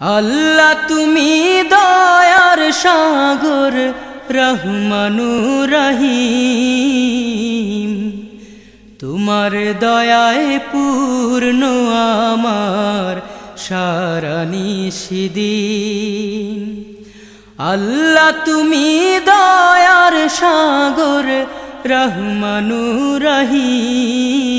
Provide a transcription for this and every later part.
আল্লাহ তুমি দয়ার সাগর রহমানু রহিম তোমার দয়ায় পূর্ণ আমার সারা নিষিদিন আল্লাহ তুমি দয়ার সাগর রহমানু রহিম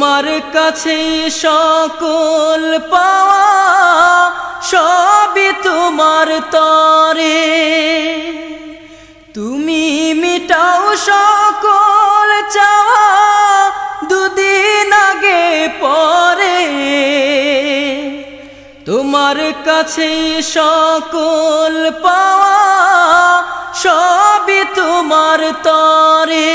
তোমার কাছে সকল পাওয়া সবই তোমার তরে। তুমি মিটাও সকল চাওয়া দুদিন আগে পরে। তোমার কাছে সকল পাওয়া সবই তোমার তরে।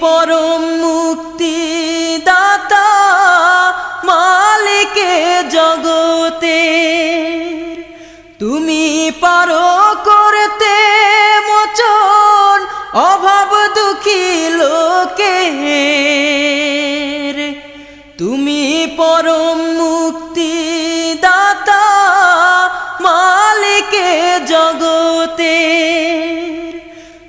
পরম মুক্তি দাতা মালিকে জগতে। তুমি পারো করতে মোচন অভাব দুঃখী লোকে তুমি পরম মুক্তি দাতা মালিকে জগতে।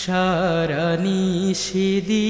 সারা নিষেদিন